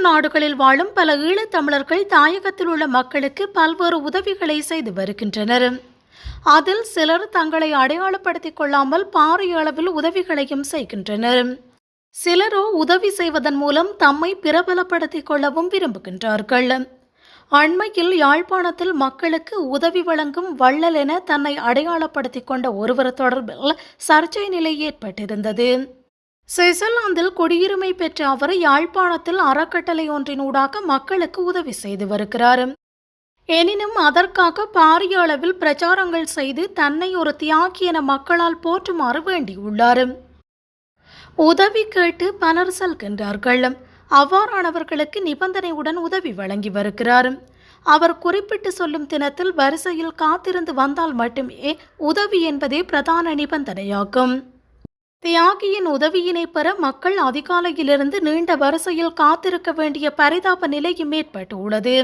நாடுகளில் வாழும் பல ஈழத்தமிழர்கள் தாயகத்தில் உள்ள மக்களுக்கு பல்வேறு உதவிகளை செய்து வருகின்றனர். அதில் சிலர் தங்களை அடையாளப்படுத்திக் கொள்ளாமல் பாரிய அளவில் உதவிகளையும் செய்கின்றனர். சிலரோ உதவி செய்வதன் மூலம் தம்மை பிரபலப்படுத்திக் கொள்ளவும் விரும்புகின்றார்கள். அண்மையில் யாழ்ப்பாணத்தில் மக்களுக்கு உதவி வழங்கும் வள்ளல் என தன்னை அடையாளப்படுத்திக் கொண்ட ஒருவர் தொடர்பில் சர்ச்சை நிலை ஏற்பட்டிருந்தது. சுவிட்சர்லாந்தில் குடியுரிமை பெற்ற அவர் யாழ்ப்பாணத்தில் அறக்கட்டளை ஒன்றின் ஊடாக மக்களுக்கு உதவி செய்து வருகிறார். எனினும் அதற்காக பாரிய அளவில் பிரச்சாரங்கள் செய்து தன்னை ஒரு தியாகி என மக்களால் போற்றுமாறு வேண்டியுள்ளார். உதவி கேட்டு பலர் செல்கின்றார்கள். அவ்வாறானவர்களுக்கு நிபந்தனையுடன் உதவி வழங்கி வருகிறார். அவர் குறிப்பிட்டு சொல்லும் தினத்தில் வரிசையில் காத்திருந்து வந்தால் மட்டுமே உதவி என்பதே பிரதான நிபந்தனையாகும். தியாகியின் உதவியினை பெற மக்கள் அதிகாலையிலிருந்து நீண்ட வரிசையில் காத்திருக்க வேண்டிய பரிதாப நிலையும் ஏற்பட்டுள்ளது.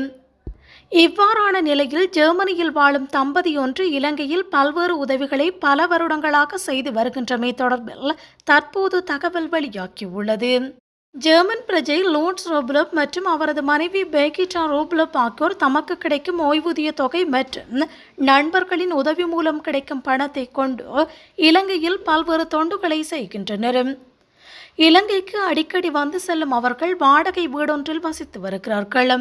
இவ்வாறான நிலையில் ஜெர்மனியில் வாழும் தம்பதி ஒன்று இலங்கையில் பல்வேறு உதவிகளை பல வருடங்களாக செய்து வருகின்றமை தொடர்பில் தற்போது தகவல் வெளியாகியுள்ளது. ஜெர்மன் பிரஜை லோன்ஸ் ரோப்லப் மற்றும் அவரது மனைவி பேகிட்டா ரோப்லப் ஆகியோர் தமக்கு கிடைக்கும் ஓய்வூதிய தொகை மற்றும் நண்பர்களின் உதவி மூலம் கிடைக்கும் பணத்தை கொண்டு இலங்கையில் பல்வேறு தொண்டுகளை செய்கின்றனர். இலங்கைக்கு அடிக்கடி வந்து செல்லும் அவர்கள் வாடகை வீடொன்றில் வசித்து வருகிறார்கள்.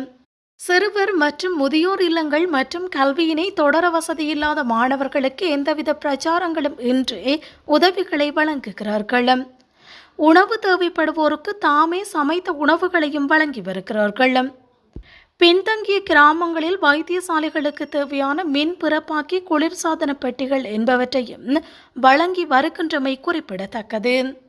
சிறுவர் மற்றும் முதியோர் இல்லங்கள் மற்றும் கல்வியினை தொடர வசதியில்லாத மாணவர்களுக்கு எந்தவித பிரச்சாரங்களும் இன்றி உதவிகளை வழங்குகிறார்கள். உணவு தேவைப்படுவோருக்கு தாமே சமைத்த உணவுகளையும் வழங்கி வருகிறார்கள் பின்தங்கிய கிராமங்களில் வைத்தியசாலைகளுக்கு தேவையான மின் பிறப்பாக்கி குளிர்சாதன பெட்டிகள் என்பவற்றையும் வழங்கி வருகின்றமை குறிப்பிடத்தக்கது.